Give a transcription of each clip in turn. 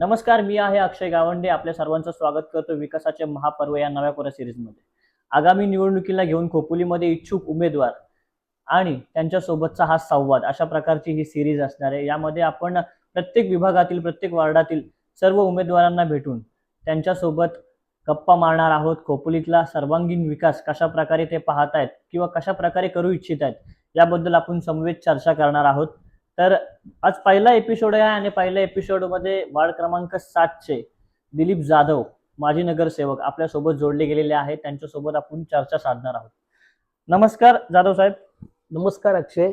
नमस्कार मी आहे अक्षय गावंडे. आपल्या सर्वांचं स्वागत करतो विकासाचे महापर्व या नव्या कोरा सिरीजमध्ये. आगामी निवडणुकीला घेऊन खोपोलीमध्ये इच्छुक उमेदवार आणि त्यांच्यासोबतचा हा संवाद अशा प्रकारची ही सिरीज असणार आहे. यामध्ये आपण प्रत्येक विभागातील प्रत्येक वार्डातील सर्व उमेदवारांना भेटून त्यांच्यासोबत गप्पा मारणार आहोत. खोपोलीतला सर्वांगीण विकास कशा प्रकारे ते पाहत आहेत किंवा कशा प्रकारे करू इच्छित आहेत याबद्दल आपण समवेत चर्चा करणार आहोत. तर आज पहिला एपिसोड आहे आणि पहिल्या एपिसोडमध्ये वार्ड क्रमांक सातचे दिलीप जाधव माजी नगरसेवक आपल्यासोबत जोडले गेलेले आहेत. त्यांच्यासोबत आपण चर्चा साधणार आहोत. नमस्कार जाधव साहेब. नमस्कार अक्षय.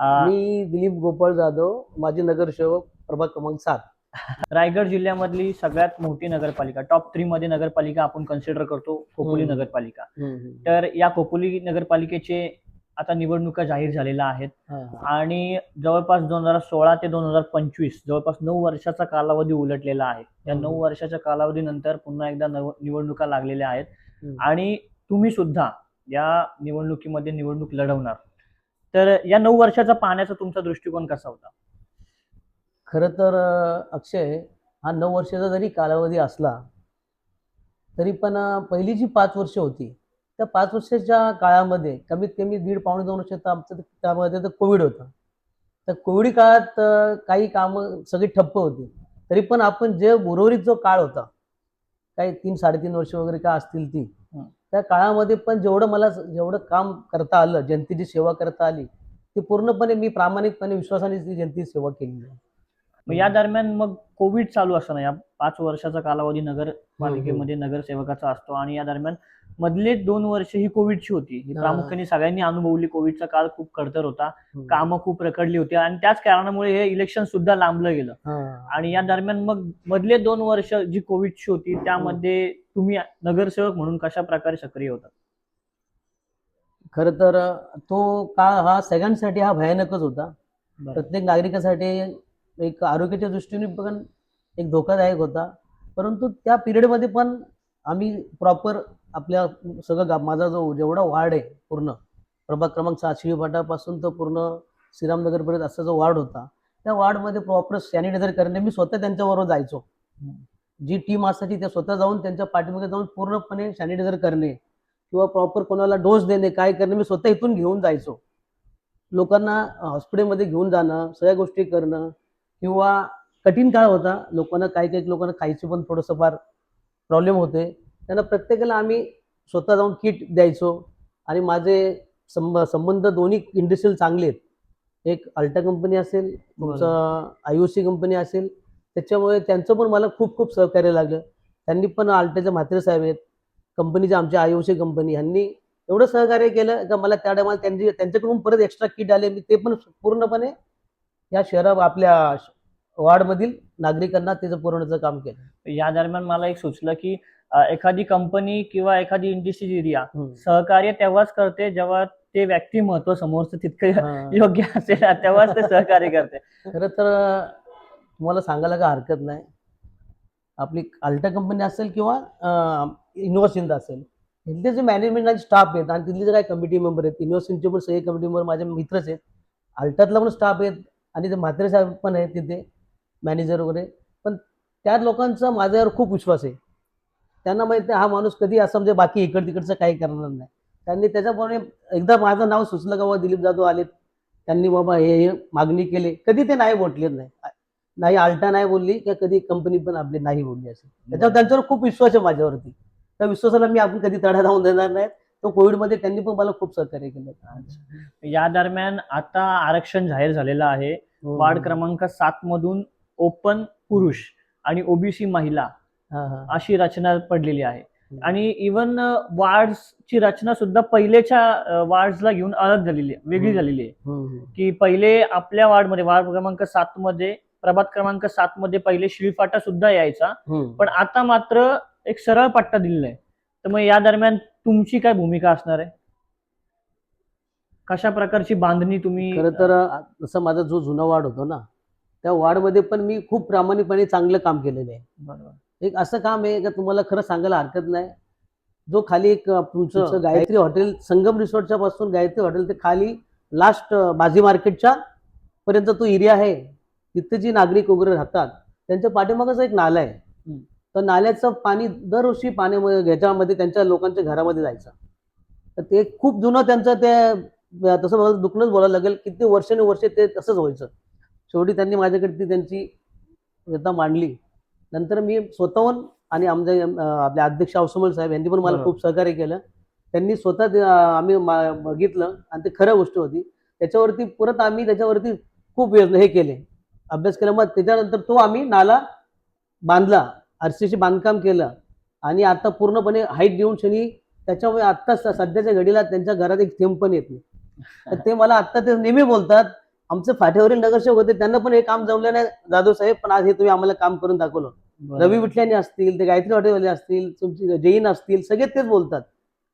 मी दिलीप गोपाळ जाधव माजी नगरसेवक प्रभाग क्रमांक सात. रायगड जिल्ह्यामधली सगळ्यात मोठी नगरपालिका टॉप थ्री मध्ये नगरपालिका आपण कन्सिडर करतो खोपोली. नगरपालिका. तर या खोपोली नगरपालिकेचे आता निवडणुका जाहीर झालेल्या आहेत. आणि जवळपास दोन हजार सोळा ते दोन हजार पंचवीस जवळपास नऊ वर्षाचा कालावधी उलटलेला आहे हम्म. नऊ वर्षाच्या कालावधीनंतर पुन्हा एकदा नव- निवडणुका लागलेल्या आहेत. आणि तुम्ही सुद्धा या निवडणुकीमध्ये निवडणूक लढवणार तर या नऊ वर्षाचा पाहण्याचा तुमचा दृष्टिकोन कसा होता खरं तर अक्षय हा नऊ वर्षाचा जरी कालावधी असला तरी पण पहिली जी पाच वर्ष होती त्या पाच वर्षाच्या काळामध्ये कमीत कमी दीड पावणे दोन वर्ष तर आमचं त्यामध्ये तर कोविड होतं. तर कोविड काळात काही कामं सगळी ठप्प होती. तरी पण आपण जे उर्वरित जो काळ होता काही तीन साडेतीन वर्ष वगैरे का असतील ती. त्या काळामध्ये पण जेवढं मला जेवढं काम करता आलं जनतेची सेवा करता आली ती पूर्णपणे मी प्रामाणिकपणे विश्वासाने ती जनतेची सेवा केली. आहे मग या दरम्यान मग कोविड चालू असताना या पाच वर्षाचा कालावधी नगरपालिकेमध्ये नगरसेवकाचा असतो आणि या दरम्यान मधले दोन वर्ष ही कोविडची होती. ही. प्रामुख्याने सगळ्यांनी अनुभवली. कोविडचा काळ खूप खडतर होता. कामं खूप रखडली होती आणि त्याच कारणामुळे हे इलेक्शन सुद्धा लांबलं गेलं. आणि या दरम्यान मग मधले दोन वर्ष जी कोविडची होती त्यामध्ये तुम्ही नगरसेवक म्हणून कशा प्रकारे सक्रिय होता? खरं तर तो काळ हा सगळ्यांसाठी हा भयानकच होता. प्रत्येक नागरिकासाठी एक आरोग्याच्या दृष्टीने पण एक धोकादायक होता. परंतु त्या पिरियडमध्ये पण आम्ही प्रॉपर आपल्या सगळं गा माझा जो जेवढा वार्ड आहे पूर्ण प्रभाग क्रमांक सात शिळीपाटापासून तर पूर्ण श्रीरामनगरपर्यंत असा जो वार्ड होता त्या वार्डमध्ये प्रॉपर सॅनिटायझर करणे मी स्वतः त्यांच्याबरोबर जायचो. जी टीम असायची त्या स्वतः जाऊन त्यांच्या पाठीमागे जाऊन पूर्णपणे सॅनिटायझर करणे किंवा प्रॉपर कोणाला डोस देणे काय करणे मी स्वतः इथून घेऊन जायचो. लोकांना हॉस्पिटलमध्ये घेऊन जाणं सगळ्या गोष्टी करणं किंवा कठीण काळ होता. लोकांना काही काही लोकांना खायचे पण थोडंसं फार प्रॉब्लेम होते. त्यांना प्रत्येकाला आम्ही स्वतः जाऊन किट द्यायचो. आणि माझे संब संबंध दोन्ही इंडस्ट्रीयल चांगले आहेत. एक अल्टा कंपनी असेल तुमचं आय ओ सी कंपनी असेल त्याच्यामुळे त्यांचं पण मला खूप खूप सहकार्य लागलं. त्यांनी पण अल्टाचे म्हात्रे साहेब आहेत. कंपनीचे आमचे आय ओ सी कंपनी ह्यांनी एवढं सहकार्य केलं का मला त्या टायमाला त्यांची त्यांच्याकडून परत एक्स्ट्रा किट आले. मी ते पण पूर्णपणे या शहरा आपल्या वार्डमधील नागरिकांना त्याचं पुरवण्याचं काम केलं या दरम्यान मला एक सुचलं की एखादी कंपनी किंवा एखादी इंडस्ट्री एरिया. सहकार्य तेव्हाच करते जेव्हा ते व्यक्तिमत्व समोरचं तितकं. योग्य असेल तेव्हाच ते सहकार्य करते खरं तर तुम्हाला सांगायला काय हरकत नाही आपली अल्टा कंपनी असेल किंवा इन्व्होसिंद असेल तिथले जे मॅनेजमेंट आणि स्टाफ आहेत आणि तिथले जे काही कमिटी मेंबर आहेत इन्व्होसिंगचे पण सगळे कमिटी मेंबर माझे मित्रच आहेत अल्टातला पण स्टाफ आहेत आणि ते म्हात्रे साहेब पण आहेत तिथे मॅनेजर वगैरे. पण त्या लोकांचा माझ्यावर खूप विश्वास आहे. त्यांना माहिती हा माणूस कधी असं म्हणजे बाकी इकड तिकडचं काही करणार नाही. त्यांनी त्याच्याप्रमाणे एकदा माझं नाव सुचलं का बाबा दिलीप जाधव आलेत. त्यांनी बाबा हे हे मागणी केली. कधी ते नाही बोललेत नाही. नाही आलटा नाही बोलली किंवा कधी कंपनी पण आपली नाही बोलली असेल त्याच्यावर त्यांच्यावर खूप विश्वास आहे माझ्यावरती. त्या विश्वासाला मी आपण कधी तडा जाऊन देणार नाही तो कोविडमध्ये त्यांनी पण मला खूप सहकार्य केलं. या दरम्यान आता आरक्षण जाहीर झालेलं आहे. वार्ड क्रमांक सात मधून ओपन पुरुष आणि ओबीसी महिला हा, हा. अशी रचना पडलेली आहे. आणि इवन वार्ड्सची रचना सुद्धा पहिलेच्या वार्ड्सला घेऊन अलग झालेली आहे वेगळी हम्म. झालेली आहे. की पहिले आपल्या वार्डमध्ये वार्ड क्रमांक सात मध्ये प्रभात क्रमांक सात मध्ये पहिले शिळफाटा सुद्धा यायचा. पण आता मात्र एक सरळ पट्टा दिलेला आहे. तर मग या दरम्यान तुमची काय भूमिका असणार आहे? कशा प्रकारची बांधणी तुम्ही खरं तर जसं माझा जो जुना वार्ड होतो ना त्या वार्डमध्ये पण मी खूप प्रामाणिकपणे चांगलं काम केलेलं आहे. बरोबर. एक असं काम आहे का तुम्हाला खरं सांगायला हरकत नाही. जो खाली एक तुमचं गायत्री हॉटेल संगम रिसॉर्टच्या पासून गायत्री हॉटेल ते खाली लास्ट बाजी मार्केटच्या पर्यंत तो एरिया आहे. तिथे जी नागरिक वगैरे राहतात त्यांच्या पाठीमागच एक नाला आहे. तर नाल्याचं पाणी दरवर्षी पाण्यामध्ये ह्याच्यामध्ये त्यांच्या लोकांच्या घरामध्ये जायचं. तर ते खूप जुनं त्यांचं ते तसं मला दुखणंच बोलायला लागेल किती वर्षानुवर्षे ते तसंच व्हायचं. शेवटी त्यांनी माझ्याकडे ती त्यांची व्यथा मांडली. नंतर मी स्वतःहून आणि आमचे आपले अध्यक्ष औसमल साहेब यांनी पण मला. खूप सहकार्य केलं. त्यांनी स्वतः आम्ही मा- बघितलं आणि ते खरं गोष्ट होती. त्याच्यावरती परत आम्ही त्याच्यावरती खूप हे केले. अभ्यास केला मग त्याच्यानंतर तो आम्ही नाला बांधला. आरसीसी बांधकाम केलं आणि आता पूर्णपणे हाईट देऊन शनी त्याच्यामुळे आत्ता सध्याच्या घडीला त्यांच्या घरात एक थेंब पण येत नाही. ते मला आत्ता ते नेहमी बोलतात आमचे फाट्यावरील नगरसेवक होते त्यांना पण हे काम जमलं नाही जाधव साहेब पण आज हे तुम्ही आम्हाला काम करून दाखवलं. रवी विठल्याने असतील ते गायत्री हॉटेलवाले असतील तुमची जैन असतील सगळे तेच बोलतात.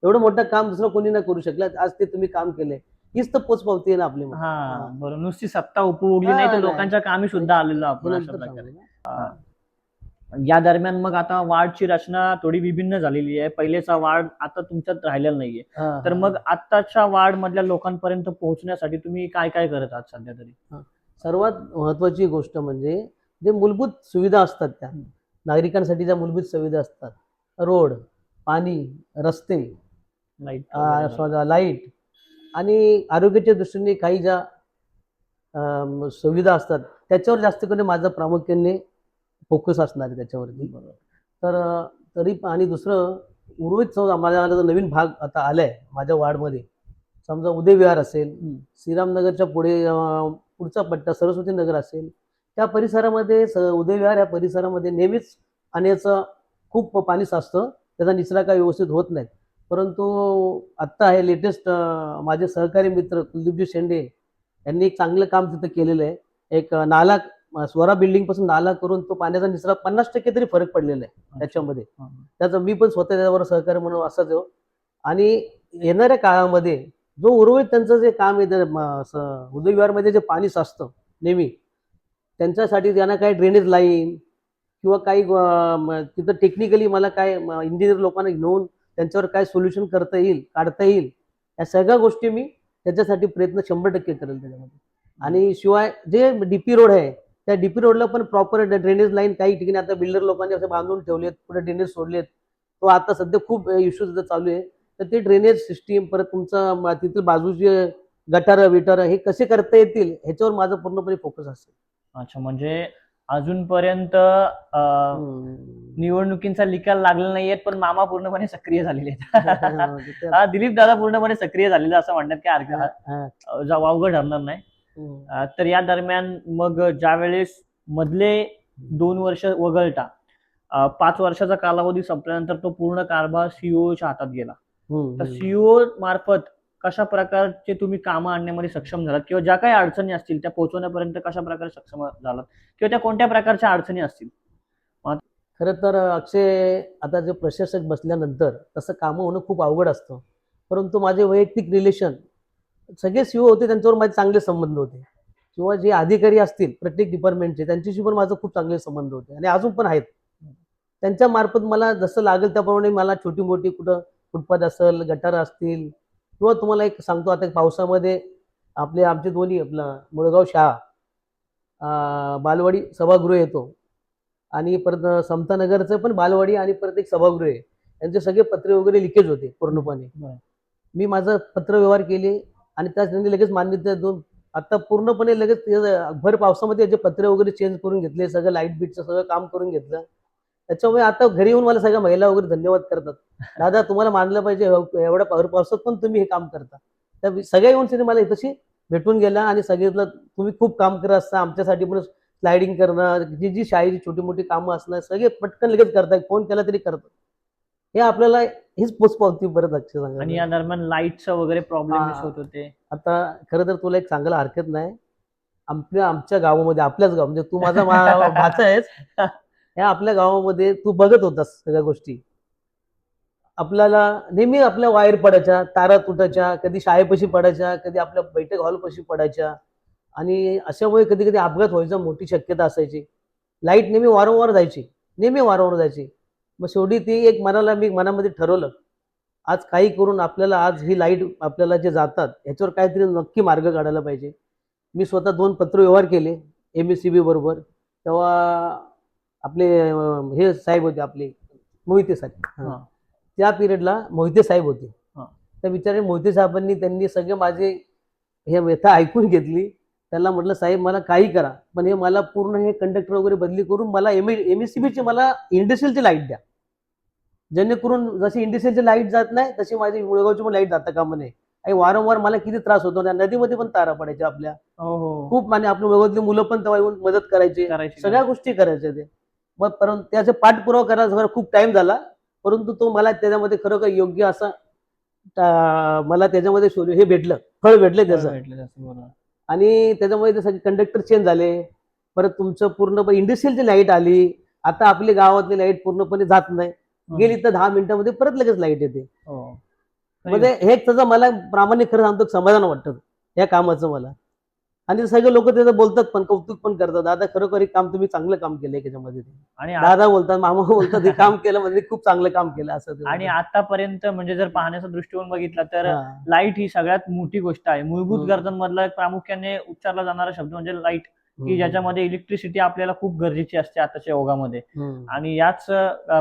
एवढं मोठं काम दुसरं कोणी नाही करू शकलं आज ते तुम्ही काम केलंय. हीच तर पोचपावती आहे ना आपली बरोबर. नुसती सत्ता उपभोगली नाही तर. लोकांच्या कामी सुद्धा आलेलो आपण अशा नंतर प्रकारे सांगू ना. या दरम्यान मग आता वार्डची रचना थोडी विभिन्न झालेली आहे. पहिलेचा वार्ड आता तुमच्यात राहिलेला नाहीये. तर. मग आत्ताच्या वार्ड मधल्या लोकांपर्यंत पोहोचण्यासाठी तुम्ही काय काय करत आहात सध्या तरी? सर्वात महत्वाची गोष्ट म्हणजे जे मूलभूत सुविधा असतात त्या. नागरिकांसाठी ज्या मूलभूत सुविधा असतात. रोड पाणी रस्ते लाइट आणि आरोग्याच्या दृष्टीने काही ज्या सुविधा असतात त्याच्यावर जास्त करून माझं प्रामुख्याने फोकस असणार आहे त्याच्यावरती. तर तरी आणि दुसरं उर्वरित समजा माझ्या माझा जो नवीन भाग आता आलाय माझ्या वार्डमध्ये. समजा उदय विहार असेल. श्रीरामनगरच्या पुढे पुढचा पट्टा सरस्वती नगर असेल त्या परिसरामध्ये स उदय विहार या परिसरामध्ये नेहमीच पाण्याचं खूप पाणी साचतं. त्याचा निचरा काही व्यवस्थित होत नाही परंतु आत्ता हे लेटेस्ट माझे सहकारी मित्र कुलदीपजी शेंडे यांनी एक चांगलं काम तिथं केलेलं आहे. एक नाला स्वरा बिल्डिंगपासून नाला करून तो पाण्याचा निचरा पन्नास टक्के तरी फरक पडलेला आहे त्याच्यामध्ये. हा. त्याचं मी पण स्वतः त्याच्यावर सहकार्य म्हणून असाच आहे आणि येणाऱ्या काळामध्ये जो उर्वरित त्यांचं जे काम आहे उदयविहारमध्ये जे पाणी साचतं नेहमी त्यांच्यासाठी त्यांना काही ड्रेनेज लाईन किंवा काही तिथं टेक्निकली मला काय इंजिनियर लोकांना घेऊन त्यांच्यावर काय सोल्युशन करता येईल काढता येईल या सगळ्या गोष्टी मी त्याच्यासाठी प्रयत्न शंभर टक्के करेल त्याच्यामध्ये. आणि शिवाय जे डीपी रोड आहे त्या डीपी रोडला पण प्रॉपर ड्रेनेज लाईन काही ठिकाणी आता बिल्डर लोकांनी असे बांधून ठेवलेत पुढे ड्रेनेज सोडलेत. तो आता सध्या खूप इश्यू तिथं चालू आहे. तर ते ड्रेनेज सिस्टीम परत तुमचं म, तिथं बाजूचे गटार विटार हे कसे करता येतील ह्याच्यावर माझं पूर्णपणे फोकस असेल. अच्छा म्हणजे अजूनपर्यंत. निवडणुकींचा निकाल लागला नाहीये पण मामा पूर्णपणे सक्रिय झालेले आहेत. हा, दिलीप दादा पूर्णपणे सक्रिय झालेले असं म्हणण्यात काय हरकत. अं, जा- वावगं ठरणार नाही. तर या दरम्यान मग ज्या वेळेस मधले दोन वर्ष वगळता पाच वर्षाचा कालावधी संपल्यानंतर तो पूर्ण कारभार सीईओच्या हातात गेला. तर सीईओ मार्फत कशा प्रकारचे तुम्ही कामं आणण्यामध्ये सक्षम झालात? किंवा ज्या काही अडचणी असतील त्या पोहोचवण्यापर्यंत कशा प्रकारे सक्षम झालात? किंवा त्या कोणत्या प्रकारच्या अडचणी असतील? खरं तर अक्षय आता जे प्रशासक बसल्यानंतर तसं कामं होणं खूप अवघड असतं. परंतु माझे वैयक्तिक रिलेशन सगळे सीओ होते त्यांच्यावर माझे चांगले संबंध होते. किंवा जे अधिकारी असतील प्रत्येक डिपार्टमेंटचे त्यांच्याशी पण माझं खूप चांगले संबंध होते. आणि अजून पण आहेत. त्यांच्या मार्फत मला जसं लागेल त्याप्रमाणे मला छोटी मोठी कुठं फुटपाथ असेल गटार असतील किंवा तुम्हाला एक सांगतो आता एक पावसामध्ये आपले आमचे दोन्ही आपलं मुळगाव शाळा बालवाडी सभागृह येतो. आणि परत समतानगरचं पण बालवाडी आणि परत एक सभागृह आहे. यांचे सगळे पत्रे वगैरे लिकेज होते पूर्णपणे. मी माझं पत्र व्यवहार केले आणि त्याच त्यांनी लगेच मान्यता दोन आता पूर्णपणे लगेच भर पावसामध्ये याचे पत्रे वगैरे चेंज करून घेतले सगळं लाइट बीटचं सगळं काम करून घेतलं. त्याच्यामुळे आता घरी येऊन मला सगळ्या महिला वगैरे धन्यवाद करतात. दादा तुम्हाला मानलं पाहिजे हो, एवढ्या भर पावसात पण तुम्ही हे काम करता. त्या सगळ्या येऊन त्यांनी मला तशी भेटून गेला आणि सगळ्यातलं तुम्ही खूप काम करत असता. आमच्यासाठी पण स्लायडिंग करणं जी जी शाळेची छोटी मोठी कामं असणं सगळे पटकन लगेच करताय फोन केला तरी करतात हे आपल्याला हीच पोचपावती परत अक्षय आणि सांगा या दरम्यान लाईटचं वगैरे प्रॉब्लेम हा. होत होते. आता खरं तर तुला एक सांगायला हरकत नाही. आपल्या आमच्या गावामध्ये आपल्याच गाव म्हणजे तू माझा मा- भाचा आहेस. या आपल्या गावामध्ये तू बघत होतास सगळ्या गोष्टी. आपल्याला नेहमी आपल्या वायर पडायच्या तारा तुटायच्या कधी शाळेपाशी पडायच्या कधी आपल्या बैठक हॉलपाशी पडायच्या. आणि अशामुळे कधी कधी अपघात व्हायचा मोठी शक्यता असायची. लाइट नेहमी वारंवार जायची नेहमी वारंवार जायची. मग शेवटी ती एक मनाला मी मनामध्ये ठरवलं आज काही करून आपल्याला आज ही लाइट आपल्याला जे जातात ह्याच्यावर काहीतरी नक्की मार्ग काढायला पाहिजे. मी स्वतः दोन पत्र व्यवहार केले एम एस सी बी बरोबर. तेव्हा आपले हे साहेब होते आपले मोहिते साहेब. त्या पिरियडला मोहिते साहेब होते. त्या बिचारे मोहिते साहेबांनी त्यांनी सगळे माझे हे व्यथा ऐकून घेतली. त्याला म्हटलं साहेब मला काही करा पण हे मला पूर्ण हे कंडक्टर वगैरे बदली करून मला एम एमएससीबीची मला इंडस्ट्रियलची लाइट द्या. जेणेकरून जशी इंडस्ट्रियलची लाइट जात नाही तशी माझी मुळगावची पण लाइट जाता कामा नये आणि वारंवार मला किती त्रास होतो त्या नदीमध्ये पण तारा पडायच्या आपल्या. हो हो. खूप म्हणजे आपल्या मुळगावातली मुलं पण तेव्हा येऊन मदत करायची. सगळ्या गोष्टी करायच्या ते. मग परंतु त्याचे पाठपुरावा करायला खूप टाइम झाला. परंतु तो मला त्याच्यामध्ये खरोखर योग्य असा मला त्याच्यामध्ये शोध हे भेटलं. फळ भेटलं त्याचं. भेटलं. आणि त्याच्यामध्ये ते सगळे कंडक्टर चेंज झाले. परत तुमचं पूर्णपणे इंडस्ट्रियलची लाइट आली आता आपली गावातली लाइट पूर्णपणे जात नाही. गेली तर दहा मिनिटामध्ये परत लगेच लाइट येते. हो. म्हणजे हे त्याचं मला प्रामाणिक खरं सांगतो समाधान वाटतं या कामाचं मला. आणि सगळे लोक त्याचं बोलतात पण कौतुक पण करतात दादा खरोखर हे काम तुम्ही चांगलं काम केलंय त्याच्यामध्ये आणि दादा बोलतात मामा बोलतात हे काम केलं म्हणजे खूप चांगलं काम केलं असं आणि. आतापर्यंत म्हणजे जर पाहण्याचा दृष्टिकोन बघितला तर. लाइट ही सगळ्यात मोठी गोष्ट आहे मूलभूत. गरजांमधला एक प्रामुख्याने उच्चारला जाणारा शब्द म्हणजे लाइट की. ज्याच्यामध्ये इलेक्ट्रिसिटी आपल्याला खूप गरजेची असते आताच्या योगामध्ये. आणि याच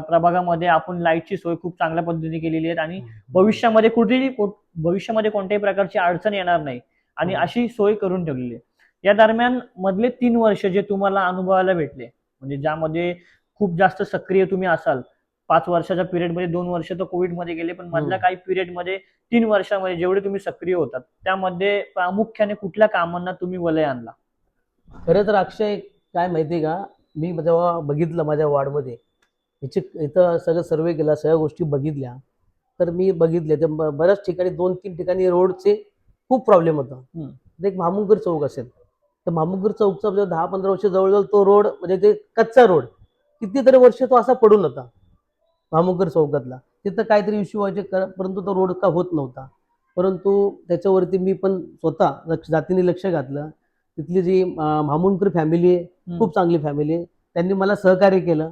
प्रभागामध्ये आपण लाईटची सोय खूप चांगल्या पद्धतीने केलेली आहे आणि भविष्यामध्ये कुठेही भविष्यामध्ये कोणत्याही प्रकारची अडचण येणार नाही आणि हम्म. अशी सोय करून ठेवलेली आहे या दरम्यान मधले तीन वर्ष जे तुम्हाला अनुभवायला भेटले म्हणजे ज्यामध्ये खूप जास्त सक्रिय तुम्ही असाल पाच वर्षाच्या पिरियडमध्ये दोन वर्ष तर कोविडमध्ये गेले पण मधल्या हम्म. काही पिरियडमध्ये तीन वर्षामध्ये जेवढे तुम्ही सक्रिय होतात त्यामध्ये प्रामुख्याने कुठल्या कामांना तुम्ही वलय आणला खरं तर अक्षय काय माहिती का मी जेव्हा बघितलं माझ्या वॉर्डमध्ये याची इथं सगळं सर्वे केला सगळ्या गोष्टी बघितल्या तर मी बघितले तर बऱ्याच ठिकाणी दोन तीन ठिकाणी रोडचे खूप प्रॉब्लेम होता. तर एक मामुंकर चौक असेल. तर मामुंकर चौकचा म्हणजे दहा पंधरा वर्ष जवळजवळ तो रोड म्हणजे ते कच्चा रोड कितीतरी वर्ष तो असा पडून होता. मामुंकर चौकातला. तिथं काहीतरी इश्यू व्हायचे परंतु तो रोड का होत नव्हता. परंतु त्याच्यावरती मी पण स्वतः लक्ष जातीने लक्ष घातलं. तिथली जी मामुंकर फॅमिली आहे खूप चांगली फॅमिली आहे. त्यांनी मला सहकार्य केलं.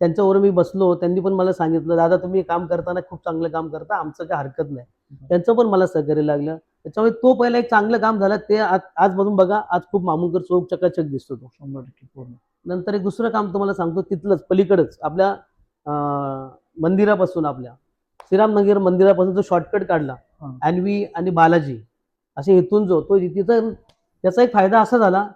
त्यांच्यावर मी बसलो. त्यांनी पण मला सांगितलं दादा तुम्ही काम करताना खूप चांगलं काम करता. आमचं काय हरकत नाही. त्यांचं पण मला सहकार्य लागलं. त्याच्यामुळे तो पहिला एक चांगलं काम झालं ते आज आजमधून बघा आज खूप मामुंकर चौक चकाचक दिसतो तो. शंभर टक्के पूर्ण. नंतर एक दुसरं काम तुम्हाला सांगतो तिथलंच पलीकडच आपल्या मंदिरापासून आपल्या. श्रीरामनगर मंदिरापासून जो शॉर्टकट काढला. अन्वी आणि बालाजी असे इथून जो तो तिथं त्याचा एक फायदा असा झाला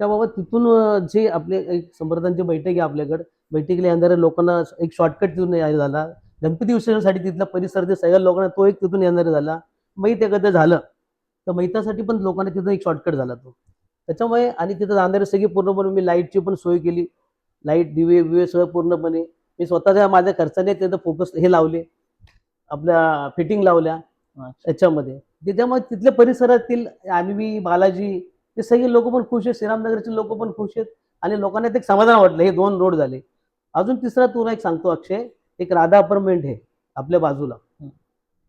का बाबा तिथून जे आपले एक समर्थांची बैठक आहे आपल्याकडे बैठकीला येणाऱ्या लोकांना एक शॉर्टकट तिथून झाला. गणपती विसर्जनासाठी तिथला परिसर ते सगळ्या लोकांना तो एक तिथून येणारे झाला. मैत एखादं झालं तर मैतासाठी पण लोकांना तिथं एक शॉर्टकट झाला तो. त्याच्यामुळे आणि तिथं जाणारे सगळी पूर्णपणे मी लाईटची पण सोय केली. लाइट दिवे बिवे सगळं पूर्णपणे. मी स्वतःच्या माझ्या खर्चाने तिथं फोकस हे लावले. आपल्या फिटिंग लावल्या त्याच्यामध्ये. त्याच्यामुळे तिथल्या परिसरातील अन्वी बालाजी ते सगळे लोक पण खुश आहेत. श्रीरामनगरचे लोक पण खुश आहेत. आणि लोकांना ते एक समाधान वाटलं. हे दोन रोड झाले. अजून तिसरा तुला एक सांगतो अक्षय. एक राधा अपार्टमेंट आहे आपल्या बाजूला.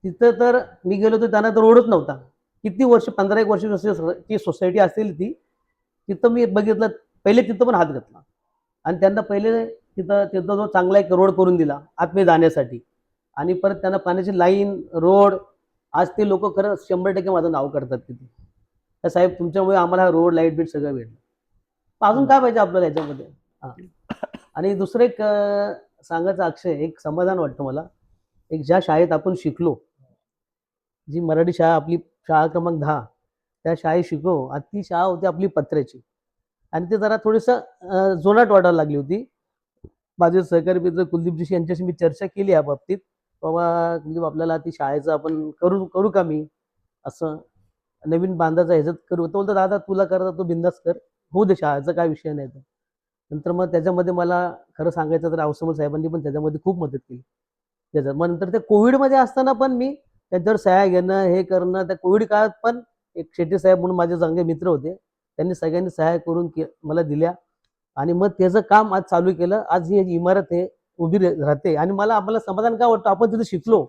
तिथं तर मी गेलो तर त्यांना तर रोडच नव्हता. किती वर्ष पंधरा एक वर्ष ती सोसायटी असेल ती तिथं मी बघितलं पहिले तिथं पण हात घातला. आणि त्यांना पहिले तिथं तिथं जो चांगला एक रोड करून दिला आतमध्ये जाण्यासाठी. आणि परत त्यांना पाण्याची लाईन रोड आज ते लोक खरं शंभर टक्के माझं नाव करतात तिथे. तर साहेब तुमच्यामुळे आम्हाला रोड लाइट बीट सगळं भेटलं. अजून काय पाहिजे आपल्याला याच्यामध्ये? आणि दुसरं एक सांगायचं अक्षय एक समाधान वाटतं मला. एक ज्या शाळेत आपण शिकलो जी मराठी शाळा आपली शाळा क्रमांक दहा त्या शाळेत शिकव आणि ती शाळा होती आपली पत्र्याची. आणि ते जरा थोडंसं अं, जोनाट वाटायला लागली होती. माझे सहकारी मित्र कुलदीपजी यांच्याशी मी चर्चा केली या बाबतीत. बाबा कुलदीप आपल्याला ती शाळेचं आपण करू करू का मी? असं नवीन बांधायचं ह्याच्यात करू. तो बोलतो दादा तुला करता तो बिंदास कर. होऊ दे शाळेचा काय विषय नाही तर नंतर मग त्याच्यामध्ये मला खरं सांगायचं तर आवसमल साहेबांनी पण त्याच्यामध्ये खूप मदत केली. त्याच्यात मग नंतर ते कोविडमध्ये असताना पण मी त्यांच्यावर सह्या घेणं हे करणं त्या कोविड काळात पण एक शेट्टी साहेब म्हणून माझे चांगले मित्र होते. त्यांनी सगळ्यांनी सहाय्य करून मला दिल्या. आणि मग त्याचं काम आज चालू केलं. आज ही इमारत आहे उभी राहते. आणि मला आम्हाला समाधान काय वाटतं? आपण तिथे शिकलो.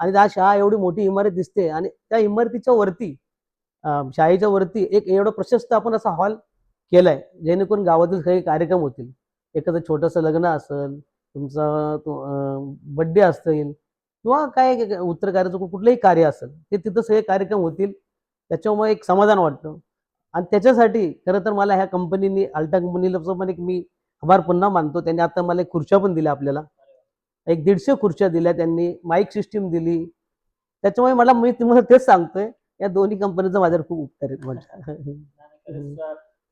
आणि त्या शाळा एवढी मोठी इमारत दिसते. आणि त्या इमारतीच्या वरती शाळेच्या वरती एक एवढं प्रशस्त आपण असा हॉल केलाय जेणेकरून गावातील काही कार्यक्रम होतील. एखादं छोटंसं लग्न असेल तुमचा बड्डे असतील किंवा काय उत्तर कार्याचं कुठलंही कार्य असेल ते तिथं सगळे कार्यक्रम होतील त्याच्यामुळे एक समाधान वाटतं. आणि त्याच्यासाठी खरं तर मला ह्या कंपनीने अल्टा कंपनीला पण एक मी आभार पुन्हा मानतो. त्यांनी आता मला एक खुर्च्या पण दिल्या आपल्याला. एक दीडशे खुर्च्या दिल्या त्यांनी माईक सिस्टीम दिली. त्याच्यामुळे मला मी तुम्हाला तेच सांगतोय या दोन्ही कंपनीचं माझ्यावर खूप उपकार आहेत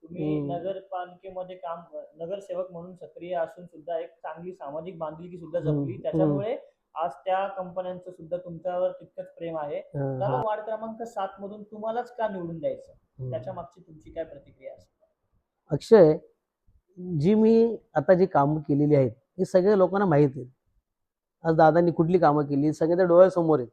तुम्ही हम्म. नगरपालिकेमध्ये काम नगरसेवक म्हणून सक्रिय असून सुद्धा एक चांगली सामाजिक बांधिलकी सुद्धा. जपली. त्याच्यामुळे आज त्या कंपन्यांचं सुद्धा तुमच्यावर तितकंच प्रेम आहे. तर. वार्ड क्रमांक सात मधून तुम्हालाच का निवडून द्यायचं. त्याच्या मागची तुमची काय प्रतिक्रिया असेल? अक्षय जी मी आता जी कामं केलेली आहेत हे सगळ्या लोकांना माहीत आहेत. आज दादांनी कुठली कामं केली सगळ्या डोळ्यासमोर आहेत.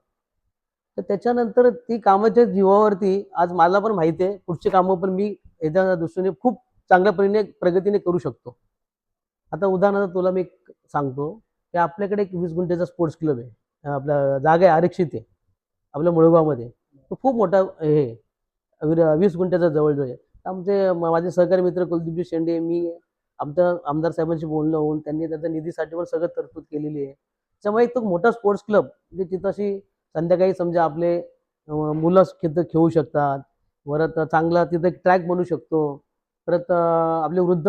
तर त्याच्यानंतर ती कामाच्या जीवावरती आज मला पण माहिती आहे पुढची कामं पण मी याच्या दृष्टीने खूप चांगल्या परीने प्रगतीने करू शकतो. आता उदाहरणार्थ तुला मी सांगतो. की आपल्याकडे एक वीस गुंठ्याचा स्पोर्ट्स क्लब आहे. आपला जागा आहे आरक्षित आहे. आपल्या मुळगावमध्ये. तो खूप मोठा हे वीस गुंठ्याचा जवळजवळ आहे. आमचे माझे सहकारी मित्र कुलदीपजी शेंडे मी आमच्या आमदार साहेबांशी बोलणं होऊन त्यांनी त्याच्या निधीसाठी पण सगळं तरतूद केलेली आहे. त्यामुळे एक तो मोठा स्पोर्ट्स क्लब म्हणजे तिथंशी संध्याकाळी समजा आपले मुलं तिथं खेळू शकतात. परत चांगला तिथं ट्रॅक बनू शकतो. परत आपले वृद्ध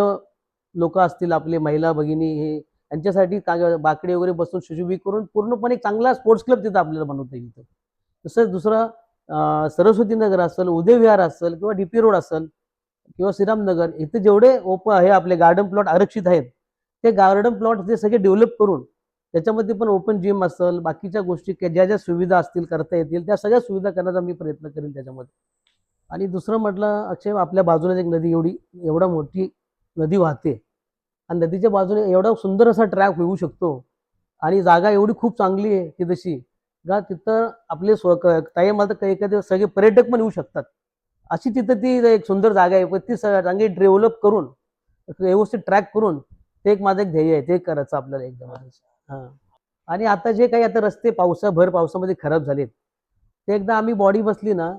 लोक असतील आपले महिला भगिनी हे यांच्यासाठी का बाकडे वगैरे बसून सुशोभित करून पूर्णपणे चांगला स्पोर्ट्स क्लब तिथं आपल्याला बनवता येईल तसंच दुसरं सरस्वती नगर असेल उदयविहार असेल किंवा डीपी रोड असेल किंवा श्रीरामनगर इथे जेवढे ओप आहे आपले गार्डन प्लॉट आरक्षित आहेत ते गार्डन प्लॉट ते सगळे डेव्हलप करून त्याच्यामध्ये पण ओपन जिम असेल बाकीच्या गोष्टी के- ज्या ज्या सुविधा असतील करता येतील त्या सगळ्या सुविधा करण्याचा मी प्रयत्न करेन त्याच्यामध्ये. आणि दुसरं म्हटलं अक्षय आपल्या बाजूला एक नदी एवढी एवढा मोठी नदी वाहते. आणि नदीच्या बाजूने एवढा सुंदर असा ट्रॅक होऊ शकतो. आणि जागा एवढी खूप चांगली आहे ती तशी का तिथं आपले स्व काही मला एखादे सगळे पर्यटक पण येऊ शकतात. अशी तिथं ती एक सुंदर जागा आहे. पण ती सगळ्या चांगली डेव्हलप करून व्यवस्थित ट्रॅक करून ते एक माझं एक ध्येय आहे. ते करायचं आपल्याला एकदम. हां. आणि आता जे काही आता रस्ते पावसा भर पावसामध्ये खराब झालेत. ते एकदा आम्ही बॉडी बसली ना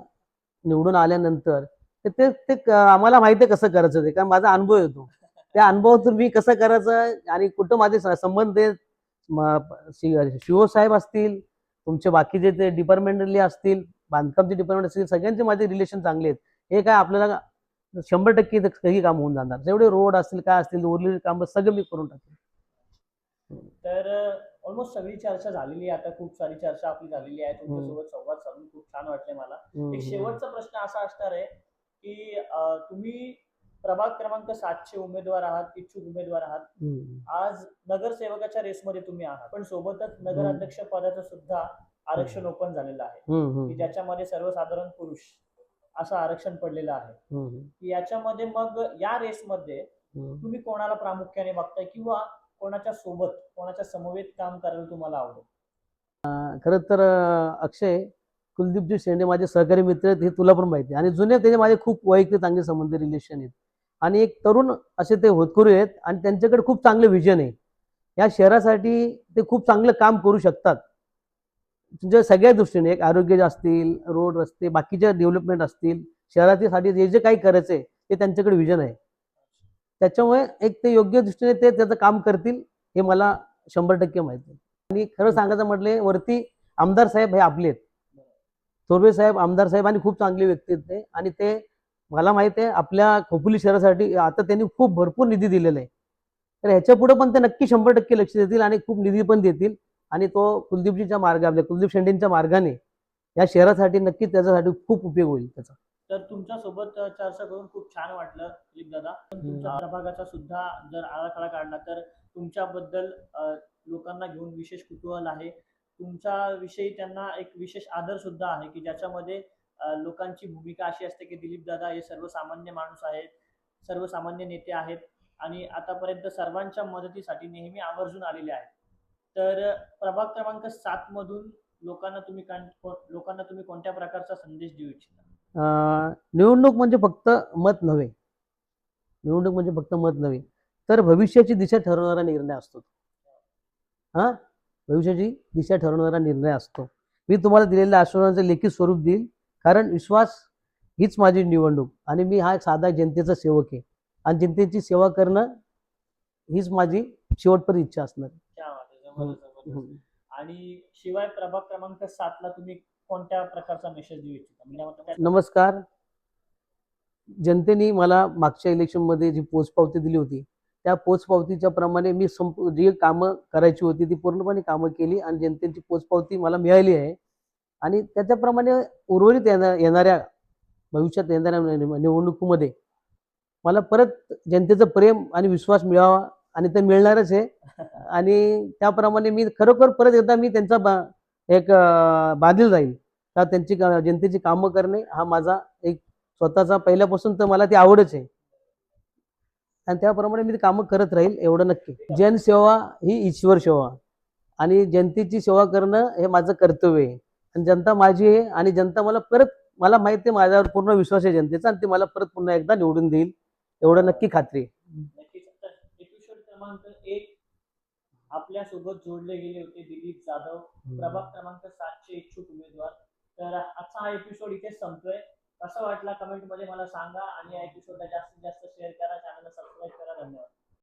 निवडून आल्यानंतर ते ते आम्हाला माहिती आहे कसं करायचं ते. कारण माझा अनुभव येतो. त्या अनुभवातून मी कसं करायचं आणि कुठं माझे संबंध आहेत. म- शि- शिवसाहेब असतील तुमचे बाकीचे ते डिपार्टमेंटली असतील बांधकामचे डिपार्टमेंट असतील सगळ्यांचे माझे रिलेशन चांगले आहेत. हे काय आपल्याला शंभर टक्के काही काम होऊन जाणार. जेवढे रोड असतील काय असतील उरलेली कामं सगळं मी करून टाकेन. तर ऑलमोस्ट सगळी चर्चा झालेली आहे. आता खूप सारी चर्चा आपली झालेली आहे. तुमच्यासोबत संवाद साधून खूप छान वाटले मला. एक शेवटचा प्रश्न असा असणार आहे की तुम्ही प्रभाग क्रमांक सातचे उमेदवार आहात इच्छुक उमेदवार आहात. आज नगरसेवकाच्या रेसमध्ये तुम्ही आहात. पण सोबतच नगराध्यक्ष पदाचं सुद्धा आरक्षण ओपन झालेलं आहे. की ज्याच्यामध्ये सर्वसाधारण पुरुष असं आरक्षण पडलेलं आहे. याच्यामध्ये मग या रेसमध्ये. तुम्ही कोणाला प्रामुख्याने बघताय? किंवा कोणाच्या सोबत कोणाच्या समवेत काम करायला तुम्हाला आवडेल? खरं तर अक्षय कुलदीपजी शेंडे माझे सहकारी मित्र आहेत हे तुला पण माहिती आहे. आणि जुने त्याचे माझे खूप वैयक्तिक चांगले संबंध रिलेशन आहेत. आणि एक तरुण असे ते होतकरू आहेत आणि त्यांच्याकडे खूप चांगलं विजन आहे. या शहरासाठी ते खूप चांगलं काम करू शकतात. तुमच्या सगळ्या दृष्टीने एक आरोग्य असतील रोड रस्ते बाकीच्या डेव्हलपमेंट असतील शहरासाठी जे जे काही करायचं आहे ते त्यांच्याकडे विजन आहे. त्याच्यामुळे एक ते योग्य दृष्टीने ते त्याचं काम करतील हे मला शंभर टक्के माहिती आहे. आणि खरं सांगायचं म्हटले वरती आमदार साहेब हे आपले आहेत. थोरवे साहेब आमदार साहेब आणि खूप चांगले व्यक्ती आहेत ते. आणि ते मला माहिती आहे आपल्या खोपोली शहरासाठी आता त्यांनी खूप भरपूर निधी दिलेला आहे. तर ह्याच्या पुढे पण ते नक्की शंभर टक्के लक्ष देतील आणि खूप निधी पण देतील. आणि तो कुलदीपजीच्या मार्ग आपल्या कुलदीप शेंडेंच्या मार्गाने या शहरासाठी नक्की त्याच्यासाठी खूप उपयोग होईल त्याचा. तर तुमच्यासोबत चर्चा करून खूप छान वाटलं दिलीप दादा. तुमच्या प्रभागाचा सुद्धा जर आराखडा काढला तर तुमच्याबद्दल लोकांना घेऊन विशेष कुतूहल आहे. तुमच्या विषयी त्यांना एक विशेष आदर सुद्धा आहे की ज्याच्यामध्ये लोकांची भूमिका अशी असते की दिलीप दादा हे सर्वसामान्य माणूस आहेत सर्वसामान्य नेते आहेत आणि आतापर्यंत सर्वांच्या मदतीसाठी नेहमी आवर्जून आलेले आहेत. तर प्रभाग क्रमांक सात मधून लोकांना तुम्ही लोकांना तुम्ही कोणत्या प्रकारचा संदेश देऊ इच्छिता? निवडणूक म्हणजे फक्त मत नव्हे. निवडणूक म्हणजे फक्त मत नव्हे. तर भविष्याची दिशा ठरवणारा निर्णय असतो हा? भविष्याची दिशा ठरवणारा निर्णय असतो. मी तुम्हाला दिलेल्या आश्वासनाचं लेखी स्वरूप देईल. कारण विश्वास हीच माझी निवडणूक आणि मी हा एक साधा जनतेचा सेवक आहे. आणि जनतेची सेवा करणं हीच माझी शेवटपर्यंत इच्छा असणार. आणि शिवाय प्रभाग क्रमांक सात ला तुम्ही कोणत्या प्रकारचा मेसेज देऊ इच्छिता? म्हणजे नमस्कार. जनतेने मला मागच्या इलेक्शनमध्ये जी पोचपावती दिली होती त्या पोचपावतीच्या प्रमाणे मी संप जी कामं करायची होती ती पूर्णपणे कामं केली आणि जनतेची पोचपावती मला मिळाली आहे. आणि त्याच्याप्रमाणे उर्वरित येणार येणाऱ्या भविष्यात येणाऱ्या निवडणुकीमध्ये मला परत जनतेचं प्रेम आणि विश्वास मिळावा आणि ते मिळणारच आहे. आणि त्याप्रमाणे मी खरोखर परत एकदा मी त्यांचा बा एक अं, बांधील का त्यांची का- जनतेची कामं करणे हा माझा एक स्वतःचा पहिल्यापासून तर मला ती आवडच आहे. आणि त्याप्रमाणे मी कामं करत राहील एवढं नक्की. जनसेवा ही ईश्वर सेवा. आणि जनतेची सेवा करणं हे माझं कर्तव्य आहे. आणि जनता माझी आहे आणि जनता मला परत मला माहिती आहे माझ्यावर पूर्ण विश्वास आहे जनतेचा आणि ते मला परत पुन्हा एकदा निवडून देईल. एवढं नक्की खात्री आहे. नक्कीच तर एपिसोड क्रमांक एक आपल्यासोबत जोडले गेले होते दिलीप जाधव प्रभाग क्रमांक सातचे इच्छुक उमेदवार. तर आजचा हा एपिसोड इथेच संपतोय. कसा वाटला कमेंटमध्ये मला सांगा आणि या एपिसोडला जास्तीत जास्त शेअर करा चॅनलला सबस्क्राईब करा. धन्यवाद.